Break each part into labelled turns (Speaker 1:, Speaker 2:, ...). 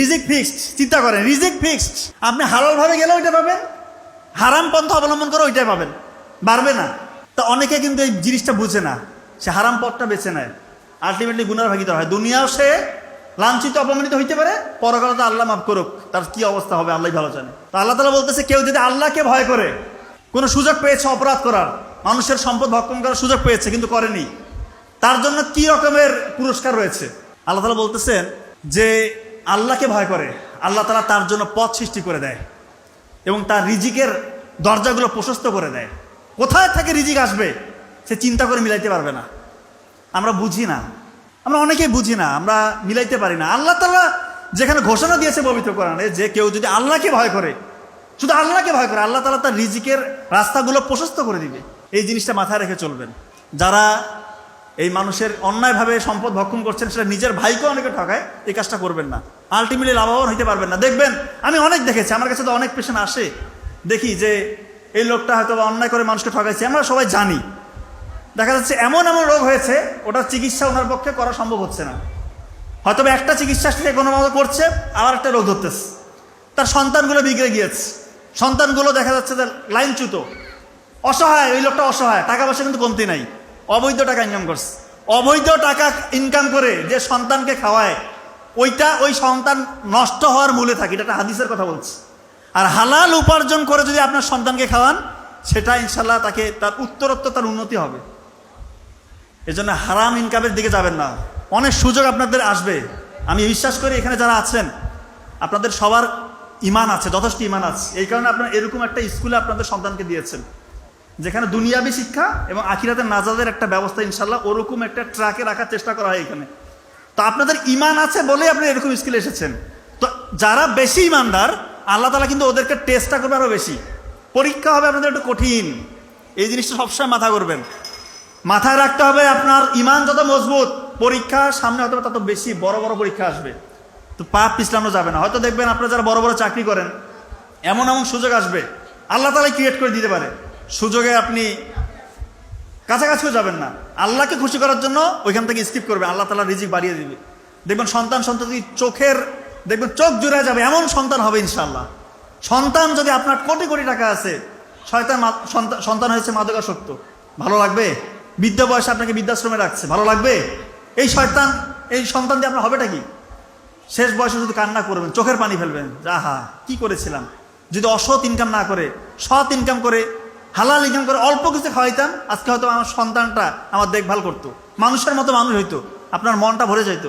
Speaker 1: রিজিক ফিক্সড চিন্তা করেন রিজিক ফিক্সড আপনি হালাল ভাবে গেলে ওইটা পাবেন, হারাম পন্থা অবলম্বন করে ওইটাই পাবেন। বাড়বে না। তা অনেকে কিন্তু এই জিনিসটা বুঝে না। সে হারাম পথটা বেছে নেয়। আলটিমেটলি গুনার ভাগিদার হয়। দুনিয়াও সে লাঞ্ছিত, অপমানিত হইতে পারে। পরকালে তো আল্লাহ মাফ করুক। তার কি অবস্থা হবে আল্লাহ ভালো জানে। তো আল্লাহ তালা বলতেছে, কেউ যদি আল্লাহকে ভয় করে, কোনো সুযোগ পেয়েছে অপরাধ করার, মানুষের সম্পদ ভক্ষণ করার সুযোগ পেয়েছে, কিন্তু করেনি, তার জন্য কি রকমের পুরস্কার রয়েছে? আল্লাহ তালা বলতেছেন যে আল্লাহকে ভয় করে। আল্লাহ তালা তার জন্য পথ সৃষ্টি করে দেয় এবং তার রিজিকের দরজাগুলো প্রশস্ত করে দেয়। কোথায় থেকে রিজিক আসবে, সে চিন্তা করে মিলাইতে পারবে না। আমরা বুঝি না। আমরা অনেকেই বুঝি না, আমরা মিলাইতে পারি না। আল্লাহ তালা যেখানে ঘোষণা দিয়েছে পবিত্র কোরআনে যে কেউ যদি আল্লাহকে ভয় করে, শুধু আল্লাহকে ভয় করে, আল্লাহ তালা তার রিজিকের রাস্তাগুলো প্রশস্ত করে দিবে। এই জিনিসটা মাথায় রেখে চলবেন। যারা এই মানুষের অন্যায়ভাবে সম্পদ ভক্ষণ করছেন, সেটা নিজের ভাইকেও অনেকে ঠকায়, এই কাজটা করবেন না। আলটিমেটলি লাভবান হইতে পারবেন না। দেখবেন, আমি অনেক দেখেছি, আমার কাছে তো অনেক পেশেন্ট আসে। দেখি যে এই লোকটা হয়তো বা অন্যায় করে মানুষকে ঠকাইছে, আমরা সবাই জানি। দেখা যাচ্ছে এমন এমন রোগ হয়েছে, ওটার চিকিৎসা ওনার পক্ষে করা সম্ভব হচ্ছে না। হয়তো একটা চিকিৎসা সে কোনো মতো করছে, আবার একটা রোগ ধরতেছে। তার সন্তানগুলো বিগড়ে গিয়েছে। সন্তানগুলো দেখা যাচ্ছে যে লাইনচ্যুত। অসহায়, ওই লোকটা অসহায়, টাকা পয়সা কিন্তু কমতি নাই। অবৈধ টাকা ইনকাম করছে। অবৈধ টাকা ইনকাম করে যে সন্তানকে খাওয়ায়, ওইটা ওই সন্তান নষ্ট হওয়ার মূলে থাকে, এটা হাদিসের কথা বলছে। আর হালাল উপার্জন করে যদি আপনার সন্তানকে খাওয়ান, সেটা ইনশাল্লাহ তাকে তার উত্তরোত্তর তার উন্নতি হবে। এজন্য হারাম ইনকামের দিকে যাবেন না। অনেক সুযোগ আপনাদের আসবে। আমি বিশ্বাস করি এখানে যারা আছেন, আপনাদের সবার ইমান আছে, যথেষ্ট ইমান আছে। এই কারণে আপনার এরকম একটা স্কুলে আপনাদের সন্তানকে দিয়েছেন। যেখানে দুনিয়াবি শিক্ষা এবং আখিরাতের নাজাদের একটা ব্যবস্থা ইনশাল্লাহ ওরকম একটা ট্রাকে রাখার চেষ্টা করা হয় এখানে। তো আপনাদের ইমান আছে বলেই আপনি এরকম স্কুলে এসেছেন। তো যারা বেশি ইমানদার আল্লাহ তালা কিন্তু ওদেরকে টেস্টটা করবে আরও বেশি। পরীক্ষা হবে আপনাদের একটু কঠিন। এই জিনিসটা সবসময় মাথা করবেন মাথায় রাখতে হবে আপনার ইমান যত মজবুত, পরীক্ষা সামনে হয়তো তত বেশি বড় বড় পরীক্ষা আসবে। তো পাপ পিছলানো যাবে না। হয়তো দেখবেন আপনারা যারা বড় বড় চাকরি করেন, এমন এমন সুযোগ আসবে, আল্লাহ তালাই ক্রিয়েট করে দিতে পারে। সুযোগে আপনি কাছাকাছিও যাবেন না। আল্লাহকে খুশি করার জন্য ওইখান থেকে স্কিপ করবে। আল্লাহ তালা রিজিক বাড়িয়ে দিবে। দেখবেন সন্তান সন্ততি চোখের, দেখবেন চোখ জুড়ে যাবে, এমন সন্তান হবে ইনশাল্লাহ সন্তান যদি আপনার কোটি কোটি টাকা আছে, শয়তান সন্তান- হয়েছে মাদকাসক্ত। ভালো লাগবে? বৃদ্ধ বয়সে আপনাকে বৃদ্ধাশ্রমে রাখছে। ভালো লাগবে? এই শয়তান, এই সন্তান দিয়ে আপনার হবেটা কি? শেষ বয়সে শুধু কান্না করবেন, চোখের পানি ফেলবেন। আহা, কি করেছিলাম? যদি অসৎ ইনকাম না করে, সৎ ইনকাম করে হালাল ইনকাম করে অল্প কিছু খাওয়াইতাম, আজকে হয়তো আমার সন্তানটা আমার দেখভাল করতো। মানুষের মতো মানুষ হইতো, আপনার মনটা ভরে যেত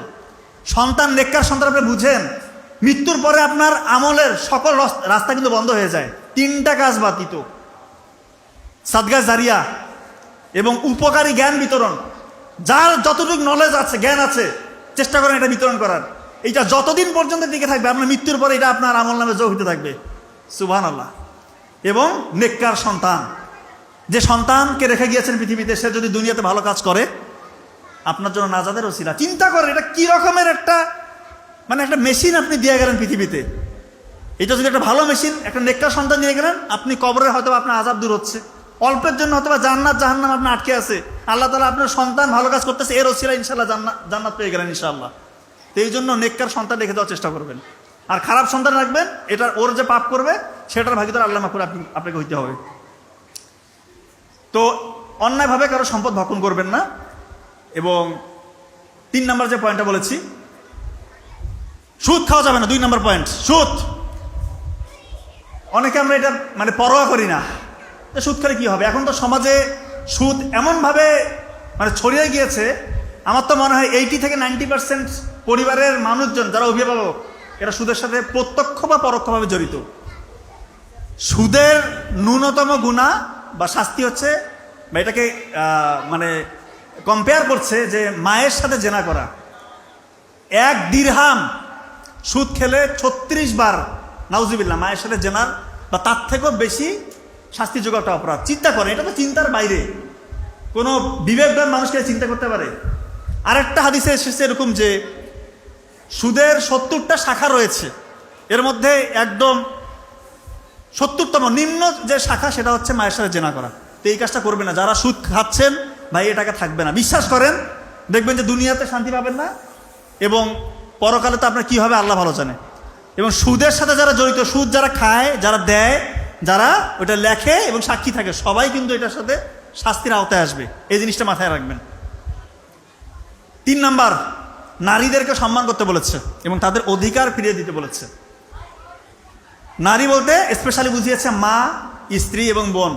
Speaker 1: সন্তান নেককার সন্তান আপনি বুঝেন, মৃত্যুর পরে আপনার আমলের সকল রাস্তা কিন্তু বন্ধ হয়ে যায়। তিনটা কাজ বাতিত সাদগা জারিয়া এবং উপকারী জ্ঞান বিতরণ। যার যতটুকু নলেজ আছে, জ্ঞান আছে, চেষ্টা করেন এটা বিতরণ করার। এইটা যতদিন পর্যন্ত টিকে থাকবে, আপনার মৃত্যুর পরে এটা আপনার আমল নামে যোগ হতে থাকবে। সুবহান আল্লাহ এবং নেককার সন্তান। যে সন্তানকে রেখে গিয়েছেন পৃথিবীতে, সে যদি দুনিয়াতে ভালো কাজ করে, আপনার জন্য নাজাদের ওসিলা। চিন্তা করেন, এটা কি রকমের একটা মানে একটা মেশিন আপনি দিয়ে গেলেন পৃথিবীতে? এটা যদি একটা ভালো মেশিন, একটা নেককার সন্তান নিয়ে গেলেন, আপনি কবরে হয়তো আপনার আজাব দূর হচ্ছে। অল্পের জন্য হয়তো বা জান্নাত, জাহান্নাম আপনার আটকে আছে। আল্লাহ তালা আপনার সন্তান ভালো কাজ করতেছে, এর ওসিলা ইনশাল্লাহ জান্নাত জান্নাত পেয়ে গেলেন ইনশাল্লাহ তো এই জন্য নেককার সন্তান রেখে দেওয়ার চেষ্টা করবেন। আর খারাপ সন্তান রাখবেন, এটার ওর যে পাপ করবে, সেটার ভাগিদার আল্লাহ মাকুর আপনি আপনাকে হইতে হবে। তো অন্যায়ভাবে কারও সম্পদ ভক্ষণ করবেন না, এবং তিন নম্বর যে পয়েন্টটা বলেছি, সুদ খাওয়া যাবে না, দুই নম্বর পয়েন্ট সুদ। অনেকে আমরা এটা মানে পরোয়া করি না সুদ খেলে কি হবে? এখন তো সমাজে সুদ এমনভাবে মানে ছড়িয়ে গিয়েছে, আমার তো মনে হয় এইটি থেকে নাইনটি পার্সেন্ট পরিবারের মানুষজন, যারা অভিভাবক এরা সুদের সাথে প্রত্যক্ষ বা পরোক্ষভাবে জড়িত। সুদের ন্যূনতম গুণা বা শাস্তি হচ্ছে, বা এটাকে মানে কম্পেয়ার করছে যে মায়ের সাথে জেনা করা। এক দিরহাম সুদ খেলে ছত্রিশ বার নাউজিবিল্লা মায়ের সাথে জেনার, বা তার থেকেও বেশি শাস্তিযোগ্য একটা অপরাধ। চিন্তা করে এটা তো চিন্তার বাইরে। কোনো বিবেকবান মানুষকে চিন্তা করতে পারে। আরেকটা হাদিসে এসেছে এরকম যে সুদের সত্তরটা শাখা রয়েছে। এর মধ্যে একদম সত্তরতম নিম্ন যে শাখা সেটা হচ্ছে মায়ের সাথে জেনা করা। তো এই কাজটা করবে না। যারা সুদ খাচ্ছেন, ভাই এ টাকা থাকবে না। বিশ্বাস করেন, দেখবেন যে দুনিয়াতে শান্তি পাবেন না এবং পরকালে তো আপনার কি হবে আল্লাহ ভালো জানে। এবং সুদের সাথে যারা জড়িত, সুদ যারা খায়, যারা দেয়, যারা ওটা লেখে এবং সাক্ষী থাকে, সবাই কিন্তু এটার সাথে শাস্তির আওতায় আসবে। এই জিনিসটা মাথায় রাখবেন। তিন নাম্বার নারীদেরকে সম্মান করতে বলেছে এবং তাদের অধিকার ফিরিয়ে দিতে বলেছে। নারী বলতে স্পেশালি বুঝিয়েছে মা, স্ত্রী এবং বোন।